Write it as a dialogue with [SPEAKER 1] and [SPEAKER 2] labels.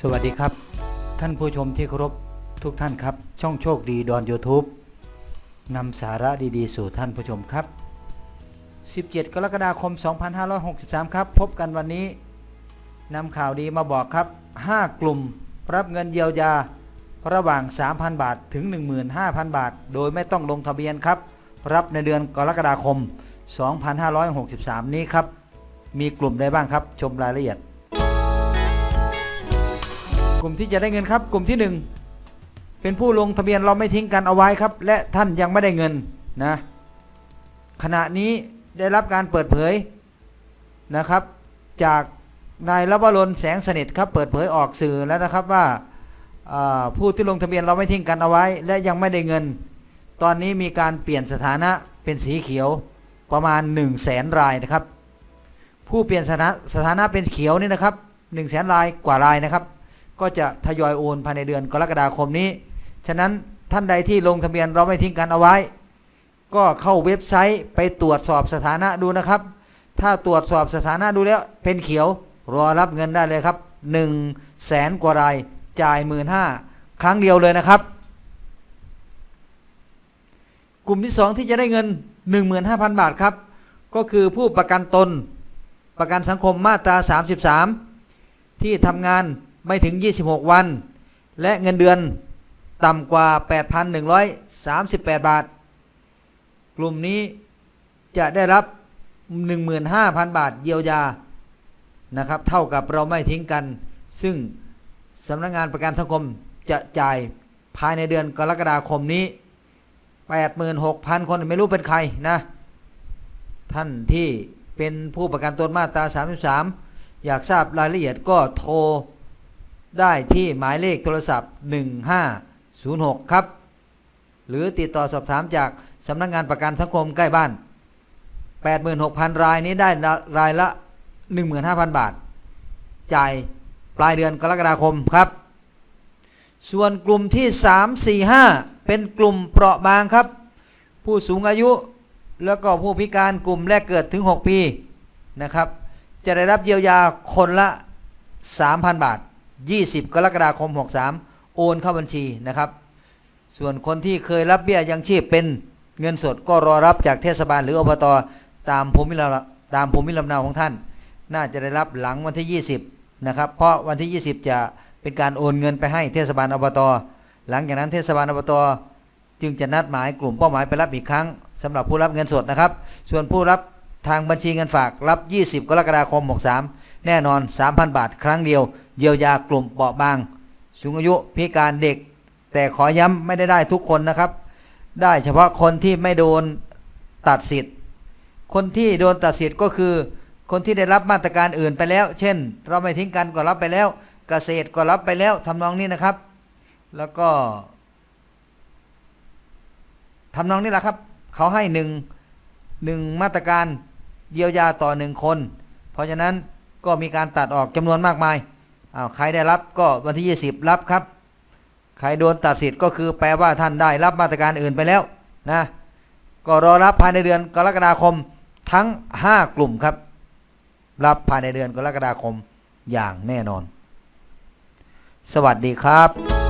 [SPEAKER 1] สวัสดีครับ ท่านผู้ชมที่เคารพทุกท่านครับ ช่องโชคดีดอน YouTube นำสาระดีๆ สู่ท่านผู้ชมครับ 17 กรกฎาคม 2563 ครับ พบกันวันนี้นำข่าวดีมาบอกครับ 5 กลุ่มรับเงินเยียวยาระหว่าง 3,000 บาทถึง 15,000 บาท โดยไม่ต้องลงทะเบียนครับ รับในเดือนกรกฎาคม 2563 นี้ครับ มีกลุ่มใดบ้างครับ ชมรายละเอียด ลุ่มที่จะได้เงินครับ กลุ่มที่ 1 เป็นผู้ลงทะเบียนเราไม่ทิ้งกันเอาไว้ครับ และท่านยังไม่ได้เงินนะ ขณะนี้ได้รับการเปิดเผยนะครับ จากนายรับรนแสงสนิทครับเปิดเผยออกสื่อแล้วนะครับว่าอ่าผู้ที่ลงทะเบียนเราไม่ทิ้งกันเอาไว้ และยังไม่ได้เงิน ตอนนี้มีการเปลี่ยนสถานะเป็นสีเขียวประมาณ 1 0 0 0 0แสนรายนะครับ ผู้เปลี่ยนสถานะสถานะเป็นเขียวนี่นะครับ 1 0 0 0 0แสนรายกว่ารายนะครับ ก็จะทยอยโอนภายในเดือนกรกฎาคมนี้ ฉะนั้นท่านใดที่ลงทะเบียนเราไม่ทิ้งกันเอาไว้ ก็เข้าเว็บไซต์ไปตรวจสอบสถานะดูนะครับ ถ้าตรวจสอบสถานะดูแล้วเป็นเขียวรอรับเงินได้เลยครับ1 0 0 0 0แสนกว่ารายจ่าย1 5 0 0 0ครั้งเดียวเลยนะครับ กลุ่มที่ 2 ที่จะได้เงิน 15,000 บาทครับ ก็คือผู้ประกันตนประกันสังคมมาตรา 33 ที่ทำงาน ไม่ถึง 26 วัน และเงินเดือนต่ำกว่า 8,138 บาท กลุ่มนี้จะได้รับ 15,000 บาทเยียวยานะครับ เท่ากับเราไม่ทิ้งกัน ซึ่งสำนักงงานประกันสังคมจะจ่ายภายในเดือนกรกฎาคมนี้ 86,000 คนไม่รู้เป็นใครนะ ท่านที่เป็นผู้ประกันตนมาตรา 33 อยากทราบรายละเอียดก็โทร ได้ที่หมายเลขโทรศัพท์ 1506 ครับ หรือติดต่อสอบถามจากสำนักงงานประกันสังคมใกล้บ้าน 86,000 รายนี้ได้รายละ 15,000 บาท จ่ายปลายเดือนกรกฎาคมครับ ส่วนกลุ่มที่ 3 4 5 เป็นกลุ่มเปราะบางครับ ผู้สูงอายุแล้วก็ผู้พิการกลุ่มแรกเกิดถึง 6 ปีนะครับ จะได้รับเยียวยาคนละ 3,000 บาท 20 กรกฎาคม 63 โอนเข้าบัญชีนะครับ ส่วนคนที่เคยรับเบี้ยยังชีพเป็นเงินสดก็รอรับจากเทศบาลหรืออบตตามภูมิลำตามภูมิลำเนาของท่าน น่าจะได้รับหลังวันที่ 20 นะครับ เพราะวันที่ 20 จะเป็นการโอนเงินไปให้เทศบาลอบต หลังจากนั้นเทศบาลอบตจึงจะนัดหมายกลุ่มเป้าหมายไปรับอีกครั้งสำหรับผู้รับเงินสดนะครับ ส่วนผู้รับทางบัญชีเงินฝากรับ 20 กรกฎาคม 63 แน่นอน 3,000 บาท ครั้งเดียว เยียวยากลุ่มเปราะบาง สูงอายุพิการเด็ก แต่ขอย้ำไม่ได้ได้ทุกคนนะครับ ได้เฉพาะคนที่ไม่โดนตัดสิทธิ์ คนที่โดนตัดสิทธิ์ก็คือ คนที่ได้รับมาตรการอื่นไปแล้ว เช่น เราไม่ทิ้งกันก็รับไปแล้วเกษตรก็รับไปแล้วทำนองนี้นะครับ แล้วก็ทำนองนี้แหละครับ เขาให้หนึ่งหนึ่งมาตรการเยียวยาต่อหนึ่งคน เพราะฉะนั้นก็มีการตัดออกจำนวนมากมาย อ้าวใครได้รับก็วันที่ 20 รับครับ ใครโดนตัดสิทธิ์ก็คือแปลว่าท่านได้รับมาตรการอื่นไปแล้วนะก็รอรับภายในเดือนกรกฎาคมทั้ง 5 กลุ่มครับ รับภายในเดือนกรกฎาคมอย่างแน่นอน สวัสดีครับ